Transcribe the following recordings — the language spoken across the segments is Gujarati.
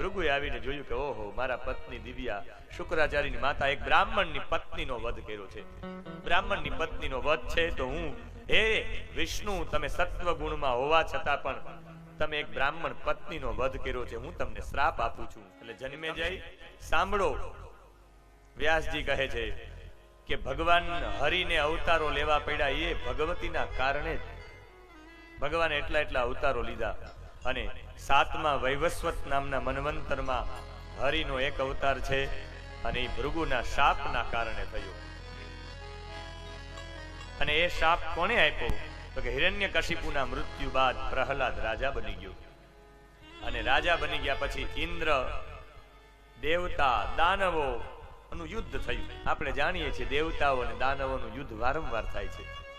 ભૃગુએ આવીને જોયું કે, ઓહો, મારા પત્ની દિવ્યા શુક્રાચાર્યની માતા એક બ્રાહ્મણની પત્નીનો વધ કર્યો છે. બ્રાહ્મણની પત્નીનો વધ છે તો હું, હે વિષ્ણુ, તમે સત્વ ગુણમાં હોવા છતાં પણ તમે એક બ્રાહ્મણ પત્નીનો વધ કર્યો છે. હું તમને શ્રાપ આપું છું. એટલે જન્મે જઈ, સાંભળો. વ્યાસજી કહે છે કે, ભગવાન હરિને અવતારો લેવા પડ્યા. એ ભગવતીના કારણે જ ભગવાન એટલા એટલા અવતારો લીધા. અને સાતમા વૈવસ્વત નામના મનવંતરમાં હરિનો એક અવતાર છે અને એ ભૃગુના શાપના કારણે થયો. અને એ શાપ કોણે આપ્યો? તો કે હિરણ્યકશિપુના મૃત્યુ બાદ પ્રહલાદ રાજા બની ગયો. અને રાજા બની ગયા પછી ઇન્દ્ર, દેવતા, દાનવો નું યુદ્ધ થયું. આપણે જાણીએ છીએ દેવતાઓ અને દાનવોનું યુદ્ધ વારંવાર થાય છે.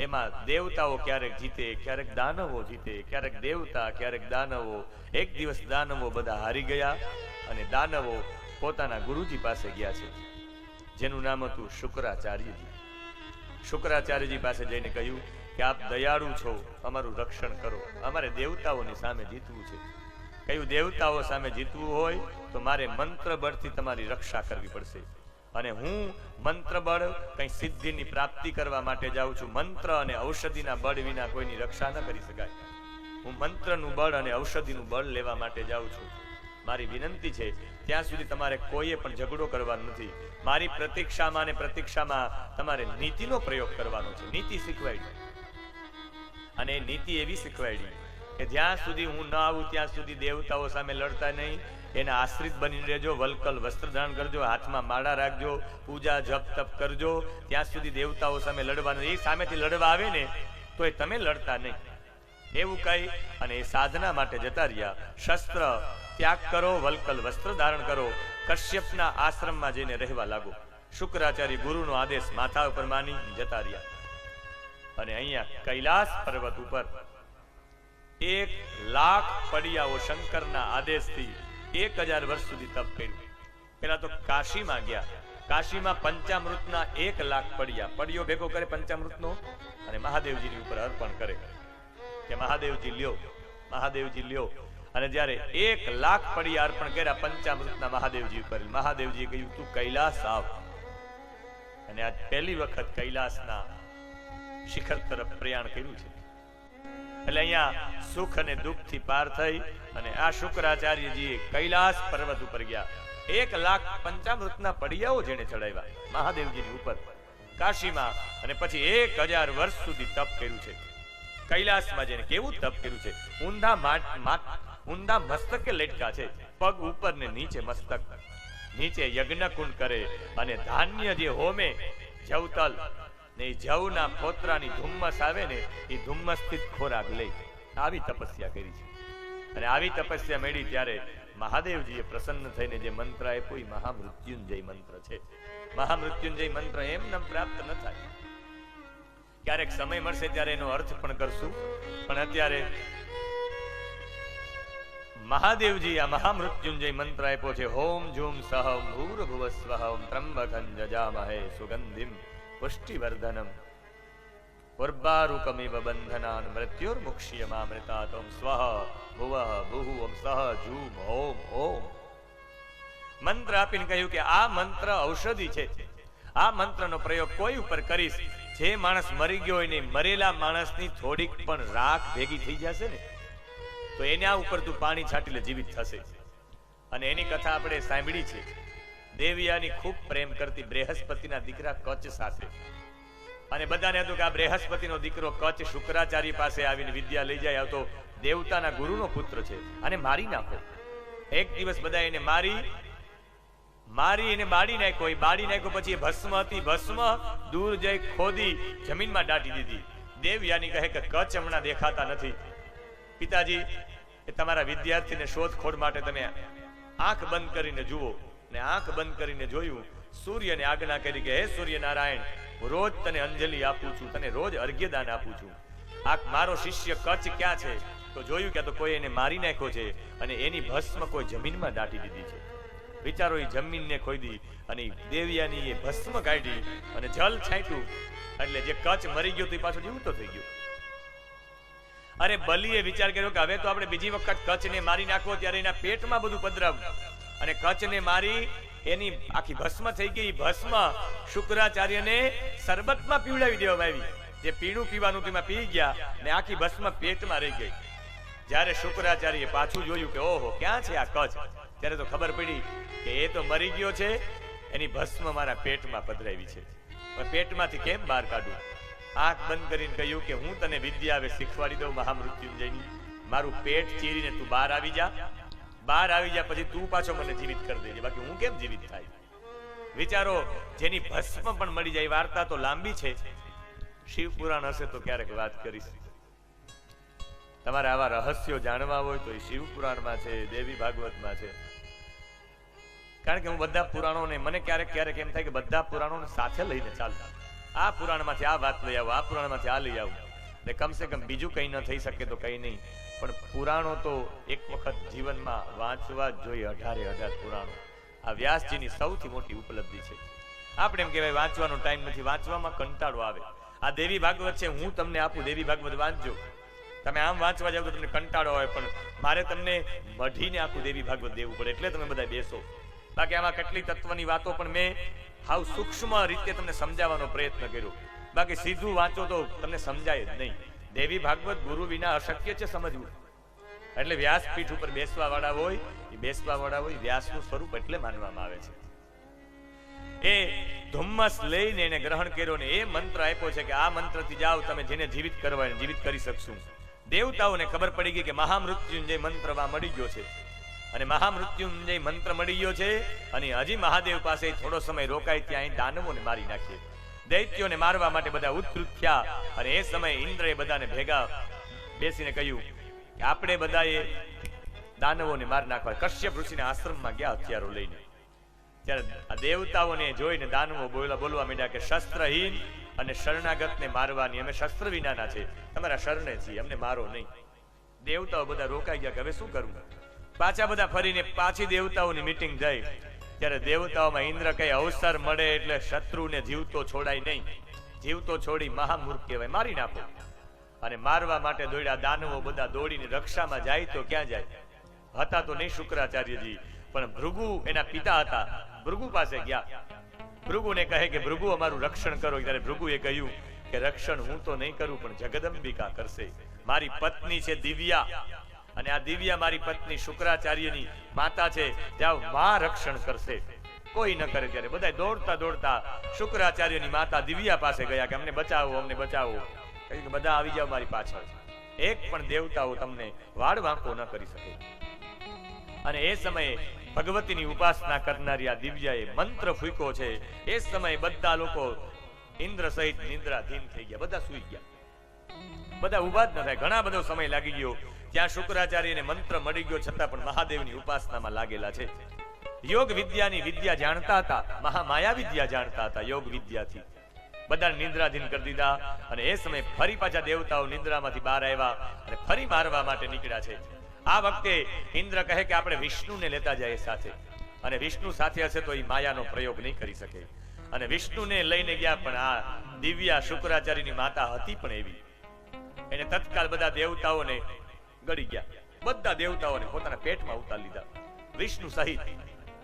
એમાં દેવતાઓ ક્યારેક જીતે, ક્યારેક દાનવો જીતે, ક્યારેક દેવતા, ક્યારેક દાનવો. એક દિવસ દાનવો બધા હારી ગયા અને દાનવો પોતાના ગુરુજી પાસે ગયા છે. જેનું નામ હતું શુક્રાચાર્યજી. શુક્રાચાર્યજી પાસે જઈને કહ્યું કે આપ દયાળુ છો, અમારું રક્ષણ કરો. અમારે દેવતાઓની સામે જીતવું છે. કયું દેવતાઓ સામે જીતવું હોય તો મારે મંત્ર બળથી તમારી રક્ષા કરવી પડશે. અને હું મંત્ર બળ કઈ સિદ્ધિની પ્રાપ્તિ કરવા માટે જાઉં છું. મંત્ર અને ઔષધિના બળ વિના કોઈની રક્ષા ન કરી શકાય. હું મંત્રનું બળ અને ઔષધિનું બળ લેવા માટે જાઉં છું. મારી વિનંતી છે, ત્યાં સુધી તમારે કોઈએ પણ ઝઘડો કરવાનો નથી. મારી પ્રતીક્ષામાં અને પ્રતીક્ષામાં તમારે નીતિનો પ્રયોગ કરવાનો છે. નીતિ શીખવાડી. અને નીતિ એવી શીખવાડી કે જ્યાં સુધી હું ન આવું, ત્યાં સુધી દેવતાઓ સામે લડતા નહીં એના આશ્રિત બની રહેજો, વલકલ વસ્ત્ર ધારણ કરજો, હાથમાં માળા રાખજો, પૂજા, જપ, તપ કરજો. ત્યાં સુધી દેવતાઓ સામે લડવાનું, એ સામેથી લડવા આવે ને, તો એ તમે લડતા નહીં. એવું કહી અને એ સાધના માટે જતા રહ્યા. શસ્ત્ર ત્યાગ કરો, વલકલ વસ્ત્ર ધારણ કરો. કશ્યપના આશ્રમમાં જઈને રહેવા લાગો. શુક્રાચાર્ય ગુરુનો આદેશ માથા ઉપર માની જતા રહ્યા. અને અહીંયા કૈલાસ પર્વત ઉપર એક લાખ પડિયાઓ શંકરના આદેશથી એક હજાર વર્ષ સુધી તપ કર્યું. પેલા તો કાશીમાં ગયા. કાશીમાં પંચામૃતના એક લાખ પડિયા. પડિયો ભેગો કરે પંચામૃતનો અને મહાદેવજીની ઉપર અર્પણ કરે. કે મહાદેવજી લ્યો મહાદેવજી લ્યો. અને જ્યારે એક લાખ પડિયા અર્પણ કર્યા પંચામૃતના મહાદેવજી ઉપર, મહાદેવજીએ કહ્યું, તું કૈલાસ આવ. અને આજ પહેલી વખત કૈલાસના શિખર તરફ પ્રયાણ કર્યું છે. એટલે અહીંયા સુખ અને દુઃખથી પાર થઈ અને આ શુક્રાચાર્યજીએ કૈલાસ પર્વત ઉપર ગયા. એક લાખ પંચામૃતના પડિયાઓ જેને ચડાવ્યા મહાદેવજીની ઉપર, કાશીમાં, અને પછી એક હજાર વર્ષ સુધી તપ કર્યું છે. કૈલાસમાં જઈને કેવું તપ કર્યું છે? ઊંધા ઊંધા મસ્તકે લટકા છે. પગ ઉપર ને નીચે મસ્તક. નીચે યજ્ઞ કુંડ કરે અને ધાન્ય જે હોમે જવતલ ને જવના ફોતરાની ધુમ્મસ આવે ને એ ધુમ્મસથી ખોરાક લઈ આવી તપસ્યા કરી છે. અને આવી તપસ્યા મેળી ત્યારે મહાદેવજીએ પ્રસન્ન થઈને જે મંત્ર આપ્યો એ મહામૃત્યુંજય મંત્ર છે. મહામૃત્યુંજય મંત્ર એમને પ્રાપ્ત ન થાય. ક્યારેક સમય મળશે ત્યારે એનો અર્થ પણ કરશું. પણ અત્યારે મહાદેવજી આ મહામૃત્યુંજય મંત્ર આપ્યો છે. Home zoom સહમ ભૂર્ભુવ સ્વહમ ત્રંબકં જજામહે સુગંધિમ. પુષ્ટિવર્ધનમ ઉર્બારુકમિવ બંધનાન મૃત્યુર્મુક્ષ્યમામૃતાતમ સ્વઃ ભુવઃ ભુઃ ઓમ સહ જૂમ ઓમ ઓમ મંત્ર આપીને કહ્યું કે આ મંત્ર ઔષધિ છે આ મંત્રનો પ્રયોગ કોઈ ઉપર કરીશ, જે માણસ મરી ગયો હોય ને મરેલા માણસની થોડીક પણ રાખ ભેગી થઈ જશે ને, તો એના ઉપર તું પાણી છાંટીને જીવિત થશે. અને એની કથા આપણે સાંભળી છે. દેવિયાની ખૂબ પ્રેમ કરતી બૃહસ્પતિના દીકરા કચ્છ સાથે. અને બધાને હતું કે આ બૃહસ્પતિનો દીકરો કચ્છ શુક્રાચાર્ય પાસે આવીને વિદ્યા લઈ જાય તો દેવતાના ગુરુનો પુત્ર છે. અને મારી નાખો. એક દિવસ બધા એને મારી મારી એને બાળી નાખ્યો. એ બાળી નાખ્યો પછી ભસ્મ હતી, ભસ્મ દૂર જઈ ખોદી જમીનમાં દાટી દીધી. દેવયાની કહે કે કચ્છ હમણાં દેખાતા નથી. પિતાજી, એ તમારા વિદ્યાર્થીને શોધખોળ માટે તમે આંખ બંધ કરીને જુઓ. ને આંખ બંધ કરીને જોયું. સૂર્યને આજ્ઞા કરી કે, હે સૂર્યનારાયણ, હું રોજ તને અંજલિ આપું છું, તને રોજ અર્ઘ્યદાન આપું છું. આ મારો શિષ્ય કચ્છ ક્યાં છે? તો જોયું કે તો કોઈ એને મારી નાખ્યો છે અને એની ભસ્મ કોઈ જમીનમાં દાટી દીધી છે. વિચારો, એ જમીનને ખોદી અને દેવિયાની એ ભસ્મ કાઢી અને જલ છાંટ્યું. એટલે જે કચ્છ મરી ગયો તો પાછો જીવતો થઈ ગયો. અરે બલીએ વિચાર કર્યો કે હવે તો આપણે બીજી વખત કચ્છને મારી નાખવો ત્યારે એના પેટમાં બધું પધરાવું. અને કચ્છને મારી એની આખી ભસ્મ થઈ ગઈ. ભસ્મ શુક્રાચાર્યને શરબતમાં પીવડાવી દેવામાં આવી. જે પીણું પીવાનું તેમાં પી ગયા ને આખી ભસ્મ પેટમાં રહી ગઈ. જ્યારે શુક્રાચાર્યએ પાછું જોયું કે ઓહો, ક્યાં છે આ કચ્છ? ત્યારે તો ખબર પડી કે એ તો મરી ગયો છે. એની ભસ્મ મારા પેટમાં પધરાવી છે. પેટમાંથી કેમ બહાર કાઢું? આંખ બંધ કરીને કહ્યું કે હું તને વિદ્યા હવે શીખવાડી દઉં મહામૃત્યુંજયની. મારું પેટ ચીરીને તું બહાર આવી જા. બહાર આવી જા પછી તું પાછો મને જીવિત કરી દેજે. બાકી હું કેમ જીવિત થાય? વિચારો, જેની ભસ્મ પણ મળી જાય વાર્તા તો લાંબી છે. શિવ પુરાણ હશે તો ક્યારેક વાત કરીશ. તમારે આવા રહસ્યો જાણવા હોય તો એ શિવ પુરાણમાં છે, દેવી ભાગવતમાં છે. કારણ કે હું બધા પુરાણોને, મને ક્યારેક ક્યારેક એમ થાય કે બધા પુરાણોને સાથે લઈને ચાલતા આ પુરાણમાંથી આ વાત લઈ આવું, આ પુરાણમાંથી આ લઈ આવું. ને કમસે કમ બીજું કંઈ ન થઈ શકે તો કંઈ નહીં. પણ પુરાણો તો એક વખત જીવનમાં વાંચવા જ જોઈએ, અઢારે અઢાર પુરાણો. આ વ્યાસજીની સૌથી મોટી ઉપલબ્ધિ છે. આપણે એમ કહેવાય, વાંચવાનો ટાઈમ નથી, વાંચવામાં કંટાળો આવે. આ દેવી ભાગવત છે, હું તમને આપું, દેવી ભાગવત વાંચજો. તમે આમ વાંચવા જાવ તો તમને કંટાળો આવે, પણ મારે તમને મઢીને આખું દેવી ભાગવત દેવું પડે, એટલે તમે બધા બેસો. બાકી આમાં કેટલી તત્વની વાતો, પણ મેં હાવ સૂક્ષ્મ રીતે તમને સમજાવવાનો પ્રયત્ન કર્યો. બાકી સીધું વાંચો તો તમને સમજાય જ નહીં. દેવી ભાગવત ગુરુ વિના અશક્ય છે સમજવું. એટલે વ્યાસપીઠ ઉપર બેસવા વાળા હોય, એ બેસવા વાળા હોય, વ્યાસનું સ્વરૂપ એટલે માનવામાં આવે છે. એ ધુમ્મસ લઈને એને ગ્રહણ કર્યો ને એ મંત્ર આપ્યો છે કે આ મંત્રથી જાઓ, તમે જેને જીવિત કરવા જીવિત કરી શકશું. દેવતાઓને ખબર પડી ગઈ કે મહામૃત્યુંજય મંત્રમાં મળી ગયો છે. અને મહામૃત્યુંજય મંત્ર મળી ગયો છે, અને હજી મહાદેવ પાસે થોડો સમય રોકાય ત્યાં દાનવોને મારી નાખીએ. દૈત્યોને મારવા માટે બધા ઉત્કૃત થયા અને એ સમયે ઇન્દ્રએ બધાને ભેગા બેસીને કહ્યું કે આપણે બધાએ દાનવોને માર નાખવા કશ્યપ ઋષિના આશ્રમમાં ગયા હથિયારો લઈને. ત્યારે આ દેવતાઓને જોઈને દાનવો બોલા, બોલવા માંડ્યા કે શસ્ત્રહીન અને શરણાગતને મારવાની અમે શસ્ત્ર વિનાના છે. તમારા શરણે છીએ, અમને મારો નહીં. દેવતાઓ બધા રોકાઈ ગયા કે હવે શું કરવું પાછા બધા ફરીને પાછી દેવતાઓની મીટિંગ થઈ ત્યારે દેવતાઓમાં ઇન્દ્ર કઈ અવસર મળે એટલે શત્રુને જીવતો છોડાય નહીં. જીવતો છોડી મહામૂર્ખ કહેવાય. મારી નાખો. અને મારવા માટે દોડ્યા દાનવો બધા દોડીને રક્ષામાં જાય તો ક્યાં જાય? હતા તો નહીં શુક્રાચાર્યજી, પણ ભૃગુ એના પિતા હતા. ભૃગુ પાસે ગયા. ભૃગુને કહે કે, ભૃગુ, અમારું રક્ષણ કરો. ત્યારે ભૃગુએ કહ્યું કે, રક્ષણ હું તો નહીં કરું, પણ જગદંબિકા કરશે. મારી પત્ની છે દિવ્યા. અને આ દિવ્યા મારી પત્ની શુક્રાચાર્યની માતા છે, ત્યાં માં રક્ષણ કરશે. કોઈ ન કરે ત્યારે. બધા દોડતા દોડતા શુક્રાચાર્યની માતા દિવ્યા પાસે ગયા કે અમને બચાવો અમને બચાવો. કે બધા આવી જાઓ મારી પાછળ. એક પણ દેવતાઓ તમને વાડ વાંકો ન કરી શકે. અને એ સમયે ભગવતીની ઉપાસના કરનારી આ દિવ્યાએ મંત્ર ફૂંક્યો છે. એ સમયે બધા લોકો ઇન્દ્ર સહિત નિંદ્રાધીન થઈ ગયા. બધા સૂઈ ગયા. બધા ઊભા જ ન થાય. ઘણા બધો સમય લાગી ગયો. ત્યાં શુક્રાચાર્યને મંત્ર મળી ગયો છતાં પણ મહાદેવની ઉપાસનામાં લાગેલા છે. યોગ વિદ્યાની વિદ્યા જાણતા હતા, મહામાયા વિદ્યા જાણતા હતા યોગ વિદ્યાથી. બધા નિંદ્રાધીન કરી દીધા અને એ સમયે ફરી પાછા દેવતાઓ નિંદ્રામાંથી બહાર આવ્યા અને ફરી મારવા માટે નીકળ્યા છે. આ વખતે ઇન્દ્ર કહે કે આપણે વિષ્ણુને લેતા જઈએ સાથે. અને વિષ્ણુ સાથે હશે તો એ માયાનો પ્રયોગ નહીં કરી શકે. અને વિષ્ણુને લઈને ગયા પણ આ દિવ્યા શુક્રાચાર્યની માતા હતી પણ એવી. એને તત્કાલ બધા દેવતાઓને ગળી ગયા. બધા દેવતાઓને પોતાના પેટમાં ઉતારી લીધા વિષ્ણુ સહિત.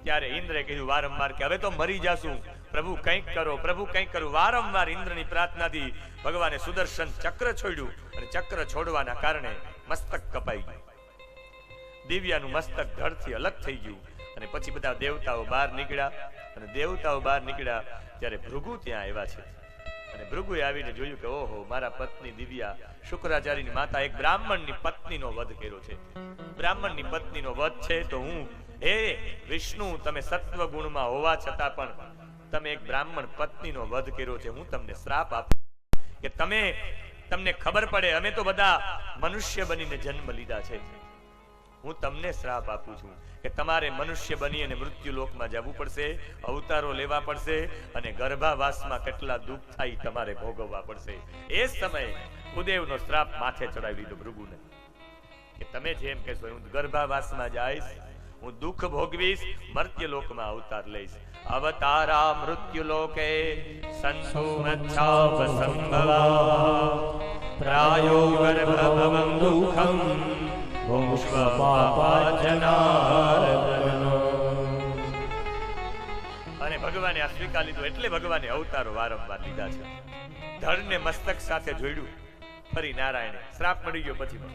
ત્યારે ઇન્દ્રે કીધું, વારંવાર કે હવે તો મરી જાશું. પ્રભુ, કંઈક કરો, પ્રભુ, કંઈક કરો. વારંવાર ઇન્દ્રની પ્રાર્થનાથી ભગવાને સુદર્શન ચક્ર છોડ્યું અને ચક્ર છોડવાના કારણે મસ્તક કપાઈ ગયું. દિવ્યાનું મસ્તક ધડથી અલગ થઈ ગયું અને પછી બધા દેવતાઓ બહાર નીકળ્યા અને દેવતાઓ બહાર નીકળ્યા ત્યારે ભૃગુ ત્યાં આવ્યા છે. અને ભૃગુએ આવીને જોયું કે, ઓહો, મારા પત્ની દિવ્યા શુક્રાચાર્યની માતા એક બ્રાહ્મણની પત્નીનો વધ કર્યો છે. બ્રાહ્મણની પત્નીનો વધ છે તો હું, હે વિષ્ણુ, તમે સત્વ ગુણમાં હોવા છતાં પણ તમે એક બ્રાહ્મણ પત્નીનો વધ કર્યો છે. હું તમને શ્રાપ આપું કે તમે, તમને ખબર પડે, અમે તો બધા મનુષ્ય બનીને જન્મ લીધા છે. હું તમને શ્રાપ આપું છું કે તમારે મનુષ્ય બની અને મૃત્યુ લોકમાં જવું પડશે, અવતારો લેવા પડશે અને ગર્ભાવાસમાં કેટલા દુઃખ થાય તમારે ભોગવવા પડશે. એ સમયે ઉદેવનો શ્રાપ માથે ચડાવી દીધો ભૃગુને. કે તમે જેમ કહેશો હું ગર્ભાવાસમાં જઈશ, હું દુઃખ ભોગવીશ, મર્ત્ય લોકમાં અવતાર લઈશ. અવતારા મૃત્યુ લોકે સંતુ મચ્છાવ સંભવા. પ્રાયો ગર્ભભવં દુઃખમ અને ભગવાને આ સ્વીકાર લીધું એટલે ભગવાને અવતારો વારંવાર લીધા છે. ધળને મસ્તક સાથે જોડ્યું. ફરી નારાયણે શ્રાપ મળી ગયો પછી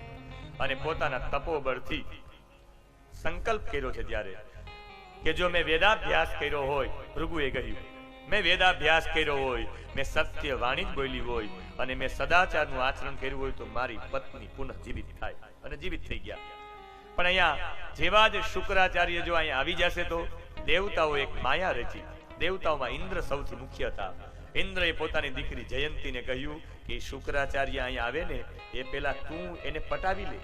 અને પોતાના તપોબળથી સંકલ્પ કર્યો છે ત્યારે કે જો મેં વેદાભ્યાસ કર્યો હોય, ભૃગુએ કહ્યું, મેં વેદાભ્યાસ કર્યો હોય, મેં સત્ય વાણી જ બોલી હોય અને મેં સદાચારનું આચરણ કર્યું હોય તો મારી પત્ની પુનઃ જીવિત થાય અને જીવિત થઈ ગયા. પણ અહીંયા જેવા જ શુક્રાચાર્ય જો અહીંયા આવી જશે તો દેવતાઓ એક માયા રચી, દેવતાઓમાં ઇન્દ્ર સૌથી મુખ્ય હતા. ઇન્દ્રએ પોતાની દીકરી જયંતીને કહ્યું કે શુક્રાચાર્ય અહીંયા આવે ને, એ પેલા તું એને પટાવી લે.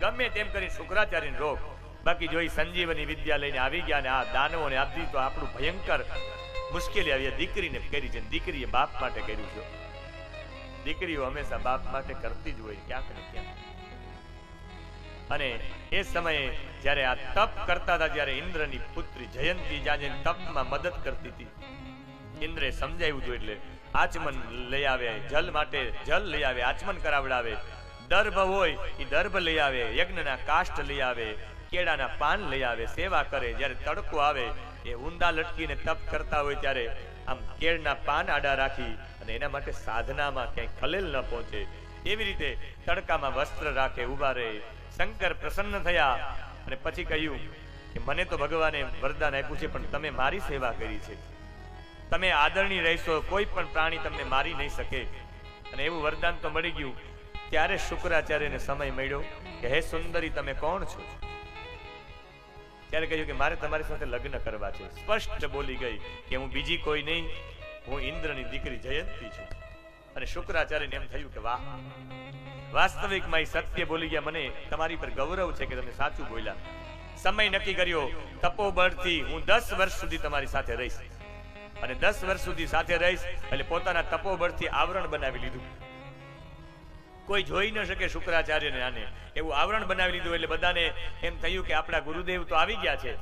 ગમે તેમ કરી શુક્રાચાર્યને રોક. બાકી જોઈ સંજીવની વિદ્યા લઈને આવી ગયા ને, આ દાનવોને આપી તો આપણું ભયંકર મુશ્કેલી આવી. દીકરીને કરી છે દીકરીએ બાપ માટે કર્યું છે. દીકરીઓ હંમેશા બાપ માટે કરતી જ હોય ક્યાંક ને ક્યાંક. અને એ સમયે જ્યારે આ તપ કરતા હતા, જ્યારે ઇન્દ્રની પુત્રી જયંતી જ્યાં જઈને તપમાં મદદ કરતી હતી. ઇન્દ્રે સમજાવ્યું હતું એટલે આચમન લઈ આવે, જલ માટે જલ લઈ આવે, આચમન કરાવડાવે. દર્ભ હોય એ દર્ભ લઈ આવે, યજ્ઞના કાષ્ટ લઈ આવે, કેળાના પાન લઈ આવે, સેવા કરે. જ્યારે તડકો આવે, એ ઊંડા લટકીને તપ કરતા હોય ત્યારે આમ કેળના પાન આડા રાખી અને એના માટે સાધનામાં ક્યાંય ખલેલ ન પહોંચે. એવી રીતે તડકામાં વસ્ત્ર રાખે, ઊભા રહે. શંકર પ્રસન્ન થયા અને પછી કહ્યું કે, મને તો ભગવાને વરદાન આપ્યું છે, પણ તમે મારી સેવા કરી છે. તમે આદરણી રહેશો, કોઈ પણ પ્રાણી તમને મારી નહીં શકે. અને એવું વરદાન તો મળી ગયું. ત્યારે શુક્રાચાર્યને સમય મળ્યો કે, હે સુંદરી, તમે કોણ છો? ત્યારે કહ્યું કે, મારે તમારી સાથે લગ્ન કરવા છે. સ્પષ્ટ બોલી ગઈ કે, હું બીજી કોઈ નહીં, હું ઇન્દ્રની દીકરી જયંતી છું. અને શુક્રાચાર્યને એમ થયું કે, વાહ. વાસ્તવિકમાં સત્ય બોલી ગયા. મને તમારી પર ગૌરવ છે કે તમે સાચું બોલ્યા. સમય નક્કી કર્યો. તપોબળથી હું દસ વર્ષ સુધી તમારી સાથે રહીશ. અને દસ વર્ષ સુધી સાથે રહીશ, એટલે પોતાના તપોબળથી આવરણ બનાવી લીધું. કોઈ જોઈ ન શકે શુક્રાચાર્યને આને. એવું આવરણ બનાવી લીધું, એટલે બધાને એમ થયું કે આપણા ગુરુદેવ તો આવી ગયા છે.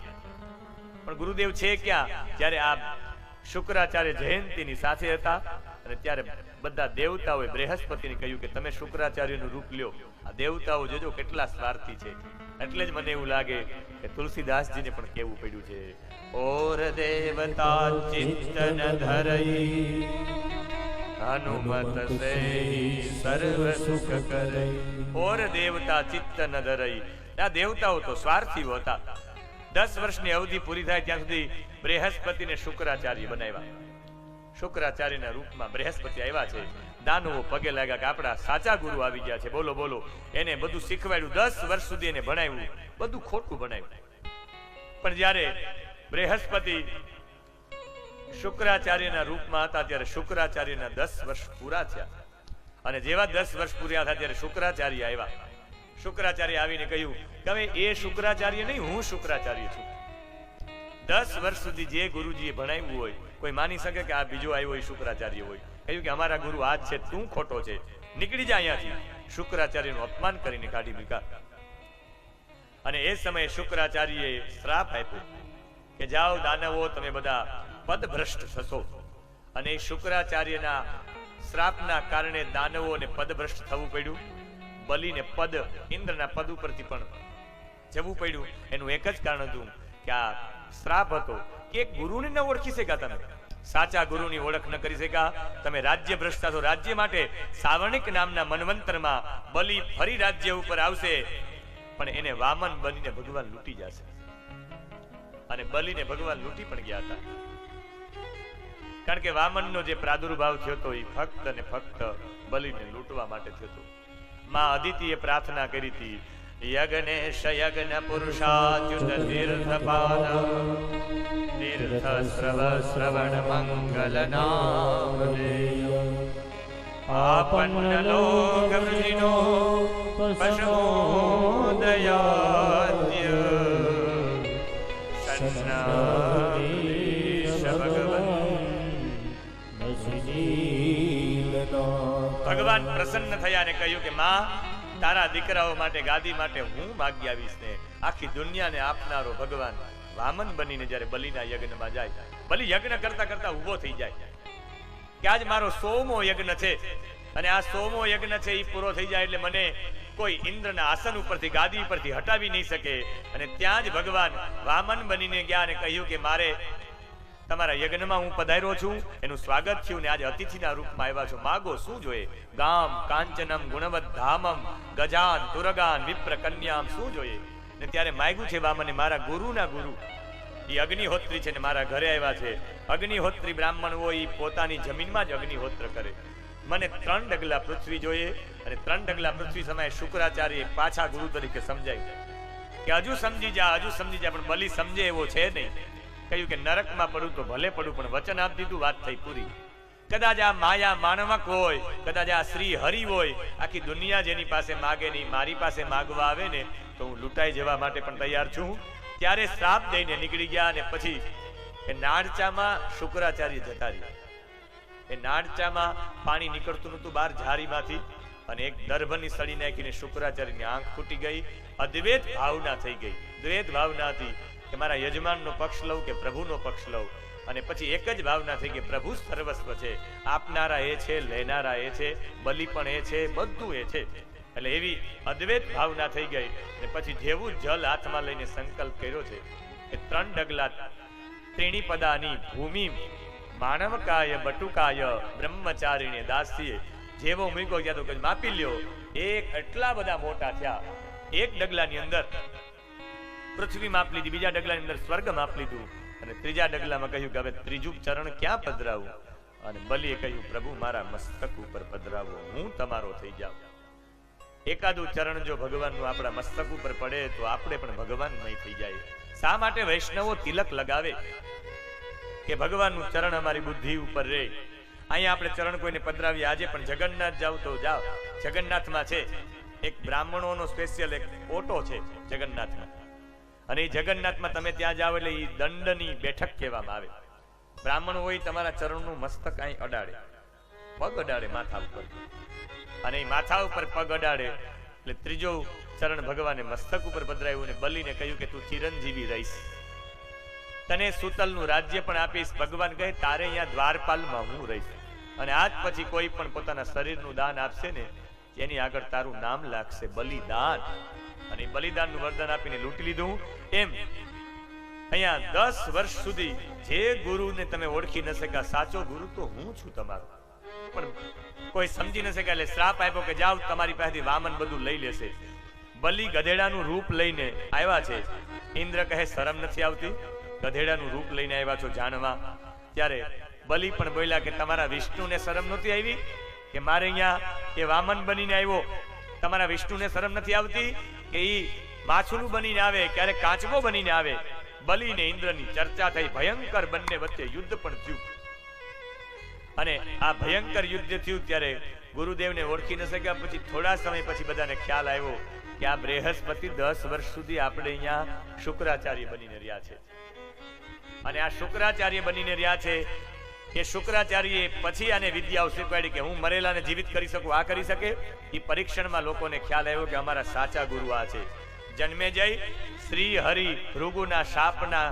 પણ ગુરુદેવ છે ક્યાં? જ્યારે આ શુક્રાચાર્ય જયંતીની સાથે હતા, અને ત્યારે બધા દેવતાઓએ બૃહસ્પતિને કહ્યું કે તમે શુક્રાચાર્યનું રૂપ લ્યો. આ દેવતાઓ જોજો કેટલા સ્વાર્થી છે. એટલે જ મને એવું લાગે કે તુલસીદાસજીને પણ કેવું પડ્યું છે. ઓર દેવતા ચિંતન ધરઈ હનુમત સે સર્વ સુખ કરઈ ઓર દેવતા ચિત્ત ન ધરઈ આ દેવતાઓ તો સ્વાર્થીઓ હતા. દસ વર્ષની અવધિ પૂરી થાય ત્યાં સુધી બૃહસ્પતિને શુક્રાચાર્ય બનાવ્યા. શુક્રાચાર્યના રૂપમાં બૃહસ્પતિ આવ્યા છે. દાનવો પગે લાગ્યા કે આપણા સાચા ગુરુ આવી ગયા છે. બોલો બોલો. એને બધું શીખવાડ્યું. દસ વર્ષ સુધી એને ભણાવ્યું. બધું ખોટું ભણાવ્યું. પણ જ્યારે બૃહસ્પતિ શુક્રાચાર્યના રૂપમાં હતા, ત્યારે શુક્રાચાર્યના દસ વર્ષ પૂરા થયા. અને જેવા દસ વર્ષ પૂર્યા હતા, ત્યારે શુક્રાચાર્ય આવ્યા. શુક્રાચાર્ય આવીને કહ્યું કે એ શુક્રાચાર્ય નહીં, હું શુક્રાચાર્ય છું. દસ વર્ષ સુધી જે ગુરુજીએ ભણાવ્યું હોય, કોઈ માની શકે કે આ બીજો આવ્યો હોય, શુક્રાચાર્ય હોય. કહ્યું કે અમારા ગુરુ આ છે, તું ખોટો છે. નીકળી જા અહીંયાથી. શુક્રાચાર્યનું અપમાન કરીને કાઢી મૂકા. અને એ સમયે શુક્રાચાર્યએ શ્રાપ આપ્યો કે જાઓ દાનવો, તમે બધા પદભ્રષ્ટ થશો. અને એ શુક્રાચાર્યના શ્રાપના કારણે દાનવોને પદભ્રષ્ટ થવું પડ્યું. બલિને પદ, ઇન્દ્રના પદ ઉપરથી પણ જવું પડ્યું. એનું એક જ કારણ હતું કે આ શ્રાપ હતો કે ગુરુને ન ઓળખી શક્યા તમે? સાચા ગુરુની ઓળખ ન કરી શક્યા? તમે રાજ્ય ભ્રષ્ટા છો. રાજ્ય માટે સાવર્ણિક નામના મનવંતરમાં બલિ ફરી રાજ્ય ઉપર આવશે. પણ એને વામન બનીને ભગવાન લૂંટી જશે. અને બલિને ભગવાન લૂંટી પણ ગયા હતા. કારણ કે વામનનો જે પ્રાદુર્ભાવ થયો હતો એ ફક્ત ને ફક્ત બલિને લૂંટવા માટે થયો હતો. માં અદિતિએ પ્રાર્થના કરી હતી યજ્ઞેશ યજ્ઞ પુરુષાચ્યુત તીર્થ પાદ તીર્થ શ્રવ શ્રવણ મંગલ નામ આપન્ન લોક વૃષિનો પશમોદયાદ્ય શન્નામીશ ભગવન પ્રસન્ન થયા અને કહ્યું કે માં તારા દીકરાઓ માટે, ગાદી માટે હું માગી આવીશ ને. આખી દુનિયાને આપનારો ભગવાન વામન બનીને જ્યારે બલિના યજ્ઞમાં જાય બલિ યજ્ઞ કરતા કરતા ઊભો થઈ જાય. કે આજ મારો સોમો યજ્ઞ છે, અને આ સોમો યજ્ઞ છે એ પૂરો થઈ જાય એટલે મને કોઈ ઇન્દ્રના આસન ઉપરથી, ગાદી ઉપરથી હટાવી નહીં શકે. અને ત્યાં જ ભગવાન વામન બનીને ગયા અને કહ્યું કે મારે તમારા યજ્ઞમાં હું પધાર્યો છું. એનું સ્વાગત થયું ને આજે અતિથિના રૂપમાં આવ્યા છો. માગો શું જોઈએ? ગામ, કાંચનમ ગુણવત ધામમ, ગજાન, તુરગાન વિપ્ર કન્યામ શું જોઈએ? ને ત્યારે માગ્યું છે, વામને, મારા ગુરુના ગુરુ. એ અગ્નિહોત્રી છે ને મારા ઘરે આવ્યા છે. અગ્નિહોત્રી બ્રાહ્મણ હોય એ પોતાની જમીનમાં જ અગ્નિહોત્ર કરે. મને ત્રણ ડગલા પૃથ્વી જોઈએ અને ત્રણ ડગલા પૃથ્વી સમયે શુક્રાચાર્ય પાછા ગુરુ તરીકે સમજાય કે હજુ સમજી જા, હજુ સમજી જા, પણ બલી સમજે એવો છે નહીં. કહ્યું કે નરકમાં પડું તો ભલે પડું, પણ વચન આપી દીધું, વાત થઈ પૂરી. કદાચ આ માયા માનવક હોય, કદાચ આ શ્રી હરિ હોય, આખી દુનિયા જેની પાસે માગે નહીં, મારી પાસે માગવા આવે ને, તો હું લૂંટાઈ જવા માટે પણ તૈયાર છું. ત્યારે શ્રાપ દઈને નીકળી ગયા અને પછી એ નાડચામાં શુક્રાચાર્ય જતા રહ્યા. એ નાડચામાં પાણી નીકળતું નતું બહાર ઝારીમાંથી, અને એક દર્ભની સળી નાખીને શુક્રાચાર્યની આંખ ફૂટી ગઈ. અદ્વૈત ભાવના થઈ ગઈ. દ્વૈત ભાવના હતી કે મારા યજમાનનો પક્ષ લઉં કે પ્રભુનો પક્ષ લઉં? અને પછી એક જ ભાવના થઈ કે પ્રભુ સર્વસ્વ છે. આપનારા એ છે, લેનારા એ છે, બલિ પણ એ છે, બધું એ છે. એટલે એવી અદ્વૈત ભાવના થઈ ગઈ ને પછી જેવું જલ હાથમાં લઈને સંકલ્પ કર્યો છે કે ત્રણ ડગલા ત્રિણીપદાની ભૂમિ માનવકાય બટુકાય બ્રહ્મચારીને દાસીએ જેવો મૂકો ગયા તો માપી લ્યો. એક એટલા બધા મોટા થયા. એક ડગલાની અંદર પૃથ્વી માપ લીધી, બીજા ડગલાની અંદર સ્વર્ગ માપ લીધું. અને ત્રીજા ડગલામાં કહ્યું કે હવે ત્રીજું ચરણ ક્યાં પધરાવું? અને બલીએ કહ્યું, પ્રભુ, મારા મસ્તક ઉપર પધરાવો, હું તમારો થઈ જાઉં. એકાદું ચરણ જો ભગવાનનું આપણા મસ્તક ઉપર પડે, તો આપણે પણ ભગવાનમય થઈ જાય. શા માટે વૈષ્ણવો તિલક લગાવે? કે ભગવાનનું ચરણ અમારી બુદ્ધિ ઉપર રહે અહીંયા આપણે ચરણ કોઈને પધરાવીએ, આજે પણ જગન્નાથ જાવ તો જાઓ. જગન્નાથમાં છે, એક બ્રાહ્મણોનો સ્પેશિયલ એક ઓટો છે જગન્નાથમાં. અને એ જગન્નાથમાં તમે ત્યાં જાઓ એટલે એ દંડની બેઠક કહેવામાં આવે. બ્રાહ્મણ હોય તમારા ચરણનું મસ્તક અહીં અડાડે. પગ અડાડે માથા ઉપર. અને એ માથા ઉપર પગ અડાડે એટલે ત્રીજો ચરણ ભગવાને મસ્તક ઉપર પધરાયું અને બલીને કહ્યું કે તું ચિરંજીવી રહીશ. તને સુતલનું રાજ્ય પણ આપીશ. ભગવાન કહે, તારે અહીંયા દ્વારપાલમાં હું રહીશ. અને આજ પછી કોઈ પણ પોતાના શરીરનું દાન આપશે ને, એની આગળ તારું નામ લાગશે બલિદાન. અને બલિદાનનું વરદાન આપીને લૂંટી લીધું. એમ અહીંયા દસ વર્ષ સુધી જે ગુરુને તમે ઓળખી ન શક્યા, સાચો ગુરુ તો હું છું તમારો. પણ કોઈ સમજી ન શક્યા, એટલે શ્રાપ આપ્યો કે જાઓ, તમારી પાસેથી વામન બધું લઈ લેશે. બલિ ગધેડાનું રૂપ લઈને આવ્યા છે. ઇન્દ્ર કહે, શરમ નથી આવતી? ગધેડાનું રૂપ લઈને આવ્યા છો જાણવા? ત્યારે બલિ પણ બોલ્યા કે, તમારા વિષ્ણુને શરમ નહોતી આવી? કે મારે અહીંયા એ વામન બનીને આવ્યો? તમારા વિષ્ણુને શરમ નથી આવતી? કે ઈ માછલું બનીને આવે, ક્યારેક કાચબો બનીને આવે. બલિ ને ઇન્દ્રની ચર્ચા થઈ. ભયંકર બંને વચ્ચે યુદ્ધ પણ થયું. અને આ ભયંકર યુદ્ધ થયું ત્યારે ગુરુદેવને ઓળખી ન શક્યા. પછી થોડા સમય પછી બધાને ખ્યાલ આવ્યો કે આ બૃહસ્પતિ દસ વર્ષ સુધી આપણે અહીંયા શુક્રાચાર્ય બનીને રહ્યા છે. અને આ શુક્રાચાર્ય બનીને રહ્યા છે એ શુક્રાચાર્ય પછી આને વિદ્યાઓ શીખવાડી કે હું મરેલાને જીવિત કરી શકું, આ કરી શકે? એ પરીક્ષણમાં લોકોને ખ્યાલ આવ્યો કે અમારા સાચા ગુરુ આ છે. જન્મે જઈ શ્રી હરિ ભૃગુના શાપના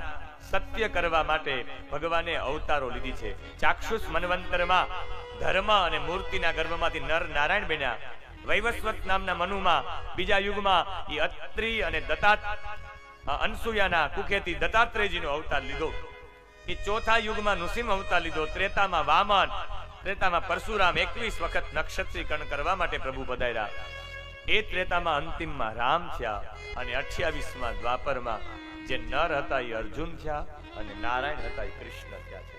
સત્ય કરવા માટે ભગવાને અવતારો લીધી છે. ચાક્ષુષ મનવંતરમાં ધર્મ અને મૂર્તિના ગર્ભમાંથી નર નારાયણ બન્યા. વૈવસ્વત નામના મનુમાં બીજા યુગમાં એ અત્રિ અને દત્તા અનસુયાના કુખેથી દત્તાત્રેયજીનો અવતાર લીધો. એ ચોથા યુગમાં નૃસિંહ અવતાર લીધો, ત્રેતામાં વામન, ત્રેતામાં પરશુરામ એકવીસ વખત નક્ષત્રીકરણ કરવા માટે પ્રભુ પધાર્યા. એ ત્રેતામાં અંતિમમાં રામ થયા અને અઠ્યાવીસમાં દ્વાપરમાં જે નર હતા એ અર્જુન થયા અને નારાયણ હતા એ કૃષ્ણ થયા છે.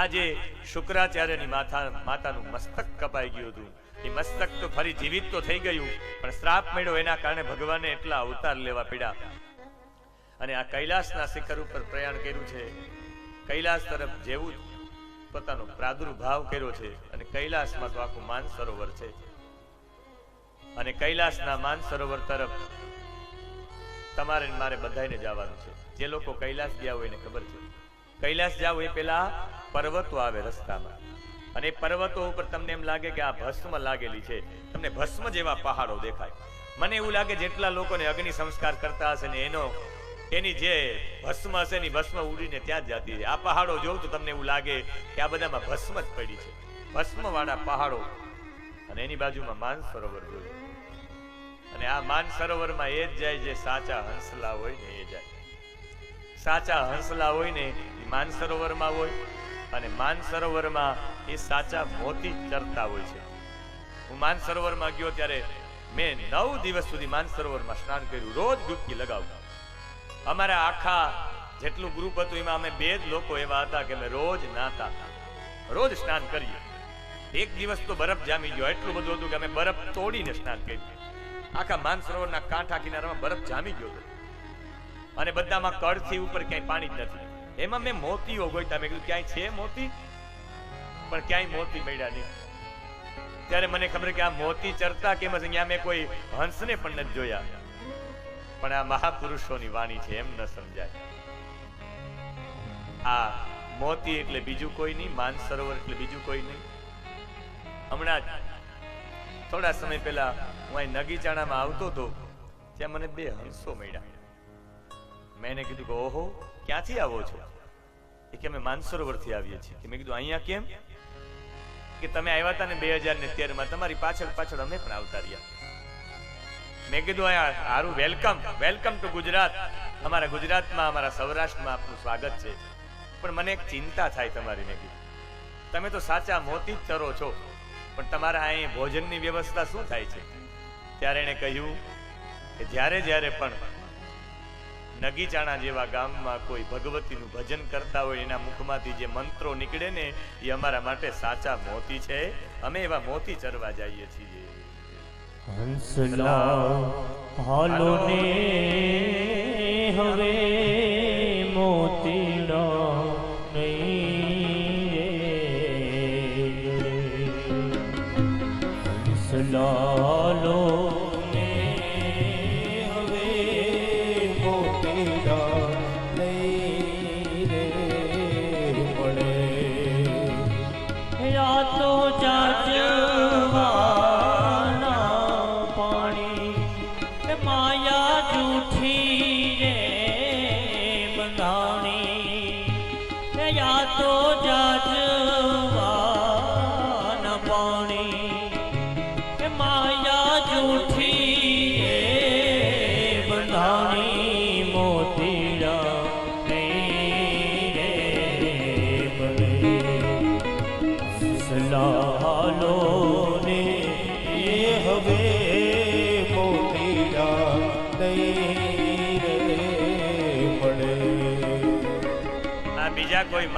આજે શુક્રાચાર્યની માથા માતાનું મસ્તક કપાઈ ગયું હતું. એ મસ્તક તો ફરી જીવિત તો થઈ ગયું, પણ શ્રાપ મળ્યો એના કારણે ભગવાને એટલા અવતાર લેવા પડ્યા. અને આ કૈલાસના શિખર ઉપર પ્રયાણ કર્યું છે. કૈલાસ તરફ જેવું પોતાનો પ્રાદુર્ભાવ કર્યો છે અને કૈલાસમાં તો આખું માનસરોવર છે. અને કૈલાસના માનસરોવર તરફ તમારે મારે બધાને જવાનું છે. જે લોકો કૈલાસ ગયા હોય એને ખબર છે. કૈલાસ જાવ એ પેલા પર્વતો આવે રસ્તામાં. અને પર્વતો ઉપર તમને એમ લાગે કે આ ભસ્મ લાગેલી છે. તમને ભસ્મ જેવા પહાડો દેખાય. મને એવું લાગે જેટલા લોકોને અગ્નિ સંસ્કાર કરતા હશે ને એનો એની જે ભસ્મ હશે ને ભસ્મ ઉડીને ત્યાં જ જતી છે આ પહાડો જોઉં તો તમને એવું લાગે કે આ બધામાં ભસ્મ જ પડી છે. ભસ્મવાળા પહાડો. અને એની બાજુમાં માન સરોવર જોયું. અને આ માન સરોવરમાં એ જ જાય જે સાચા હંસલા હોય ને એ જાય. સાચા હંસલા હોય ને એ માન સરોવરમાં હોય અને માન સરોવરમાં એ સાચા મોતી ચરતા હોય છે. હું માન સરોવરમાં ગયો ત્યારે મેં નવ દિવસ સુધી માન સરોવરમાં સ્નાન કર્યું. રોજ ડૂબકી લગાવતા અમારા આખા જેટલું ગ્રુપ હતું, એમાં અમે બે જ લોકો એવા હતા કે અમે રોજ નાતા હતા. રોજ સ્નાન કરીએ. એક દિવસ તો બરફ જામી ગયો. એટલું બધું હતું કે અમે બરફ તોડીને સ્નાન કરી આખા માનસરોવરના કાંઠા કિનારામાં બરફ જામી ગયો હતો. અને બધામાં કળથી ઉપર ક્યાંય પાણી જ નથી. એમાં મેં મોતીઓ ગોઈતા મેં કીધું, ક્યાંય છે મોતી? પણ ક્યાંય મોતી મળ્યા નહીં. ત્યારે મને ખબર કે આ મોતી ચરતા કેમ અહીંયા મેં કોઈ હંસને પણ નથી જોયા. પણ આ મહાપુરુષોની વાણી છે, એમ ન સમજાય. આ મોતી એટલે બીજું કોઈ નહીં માનસરોવર એટલે બીજું કોઈ નહીં. હમણાં થોડા સમય પહેલા હું અહીં નગીચાણામાં આવતો હતો, ત્યાં મને બે હંસો મળ્યા. મેં એને કીધું કે, ઓહો, ક્યાંથી આવો છો? એ કે, અમે માનસરોવરથી આવીએ છીએ. કે મેં કીધું, અહીંયા કેમ? કે તમે આવ્યા હતા ને બે હજાર ને તેરમાં, તમારી પાછળ પાછળ અમે પણ આવતા રહ્યા. મેં કીધું અહીંયા સારું વેલકમ વેલકમ ટુ ગુજરાત. અમારા ગુજરાતમાં, અમારા સૌરાષ્ટ્રમાં આપનું સ્વાગત છે. પણ મને એક ચિંતા થાય તમારી, મેં કીધું. તમે તો સાચા મોતી જ ચરો છો, પણ તમારા અહીં ભોજનની વ્યવસ્થા શું થાય છે? ત્યારે એણે કહ્યું કે જ્યારે જ્યારે પણ નગીચાણા જેવા ગામમાં કોઈ ભગવતીનું ભજન કરતા હોય, એના મુખમાંથી જે મંત્રો નીકળે ને, એ અમારા માટે સાચા મોતી છે. અમે એવા મોતી ચરવા જઈએ છીએ. ਹੰਸਲਾ ਹਾਲੋ ਨੇ ਹਵੇ। માયા જૂઠી રે બંધાણી યા તો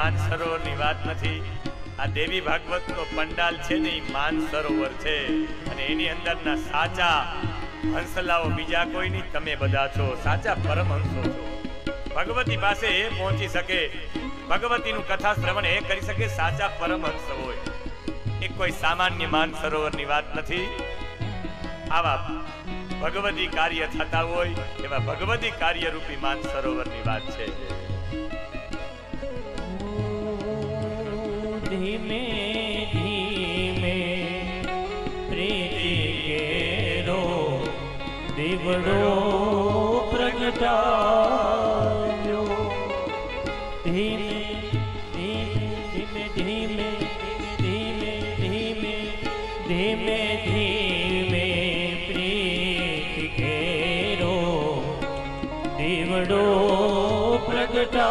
માન સરોવરની વાત નથી. આ દેવી ભાગવતનો પંડાલ છે ને માન સરોવર છે. અને એની અંદરના સાચા હંસલાઓ બીજા કોઈ નહીં, તમે બધા છો. સાચા પરમહંસો છો. ભગવતી પાસે એ પહોંચી શકે. ભગવતીનું કથા શ્રવણ એ કરી શકે, સાચા પરમહંસ હોય. એ કોઈ સામાન્ય માન સરોવરની વાત નથી. આવા ભગવતી કાર્ય થતા હોય, એવા ભગવતી કાર્યરૂપી માન સરોવરની વાત છે. धीमे धीमे प्रीति के रो दिवड़ो प्रगटायो। धीमे धीमे धीमे धीमे धीमे धीमे धीमे धीमे प्रीति के रो दिवड़ो प्रगटा।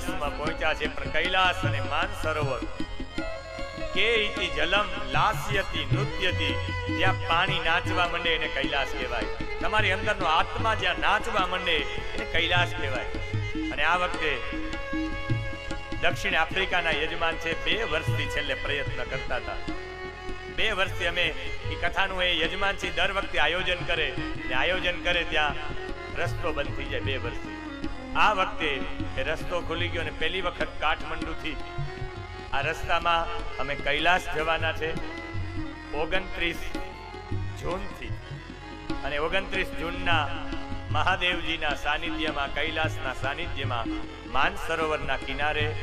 કૈલાસમાં પહોંચ્યા છે. પણ કૈલાસ અને માન સરોવર, કે ઇતિ જલમ લાસ્યતિ નૃત્યતિ, જ્યાં પાણી નાચવા માંડે એને કૈલાસ કહેવાય. તમારી અંદરનો આત્મા જ્યાં નાચવા માંડે એને કૈલાસ કહેવાય. અને આ વખતે દક્ષિણ આફ્રિકાના યજમાન છે. બે વર્ષથી છેલ્લે પ્રયત્ન કરતા હતા. બે વર્ષથી અમે એ કથાનું એ યજમાન છે દર વખતે આયોજન કરે. ને આયોજન કરે ત્યાં રસ્તો બંધ થઈ જાય બે વર્ષથી. આ વખતે રસ્તો ખુલી ગયો અને પહેલી વખત કાઠમંડુથી આ રસ્તામાં અમે કૈલાસ જવાના છે ઓગણત્રીસ જૂનથી. અને ઓગણત્રીસ જૂનના મહાદેવજીના સાનિધ્યમાં, કૈલાસના સાનિધ્યમાં માનસરોવરના કિનારે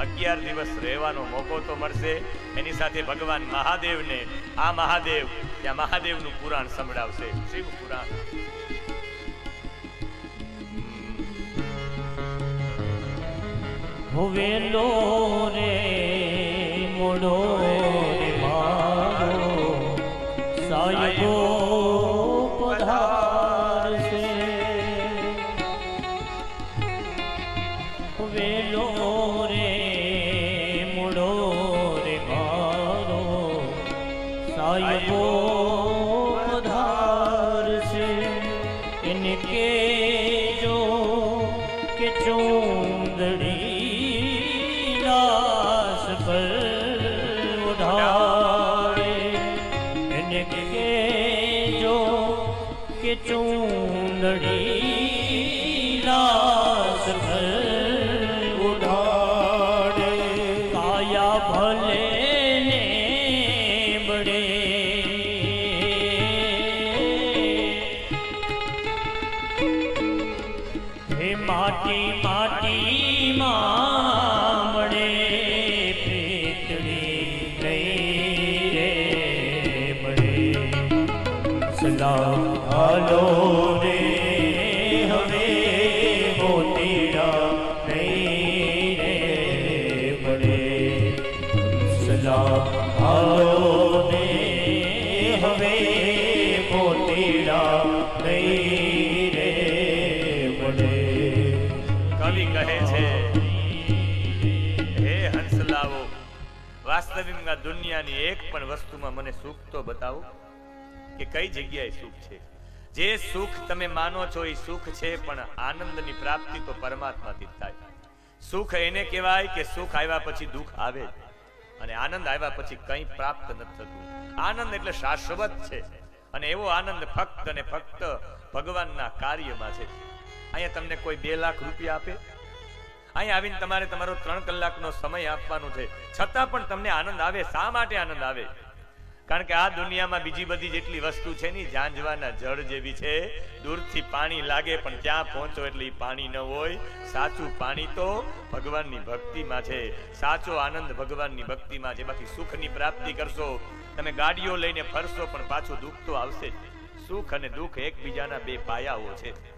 અગિયાર દિવસ રહેવાનો મોકો તો મળશે. એની સાથે ભગવાન મહાદેવને આ મહાદેવ, ત્યાં મહાદેવનું પુરાણ સંભળાવશે. શિવ પુરાણ. હોવેલો રે. முன்னடீரா વાસ્તવિકમાં દુનિયાની એક પણ વસ્તુમાં મને સુખ તો બતાવો? કે કઈ જગ્યાએ સુખ છે? જે સુખ તમે માનો છો એ સુખ છે, પણ આનંદની પ્રાપ્તિ તો પરમાત્માથી થાય. સુખ એને કહેવાય કે સુખ આવ્યા પછી દુઃખ આવે અને આનંદ આવ્યા પછી કંઈ પ્રાપ્ત નથી થતું. આનંદ એટલે શાશ્વત છે. અને એવો આનંદ ફક્ત અને ફક્ત ભગવાનના કાર્યમાં છે. અહીંયા તમને કોઈ બે લાખ રૂપિયા આપે? અહીંયા આવીને તમારે તમારો ત્રણ કલાકનો સમય આપવાનો છે. છતાં પણ તમને આનંદ આવે, શા માટે આનંદ આવે? કારણ કે આ દુનિયામાં બીજી બધી જેટલી વસ્તુ છે ની ઝાંઝવાના જળ જેવી છે. દૂરથી પાણી લાગે, પણ ત્યાં પહોંચો એટલે પાણી ન હોય. સાચું પાણી તો ભગવાનની ભક્તિમાં છે. સાચો આનંદ ભગવાનની ભક્તિમાં છે. બાકી સુખની પ્રાપ્તિ કરશો. તમે ગાડીઓ લઈને ફરશો, પણ પાછું દુઃખ તો આવશે સુખ અને દુઃખ એકબીજાના બે પાયાઓ છે.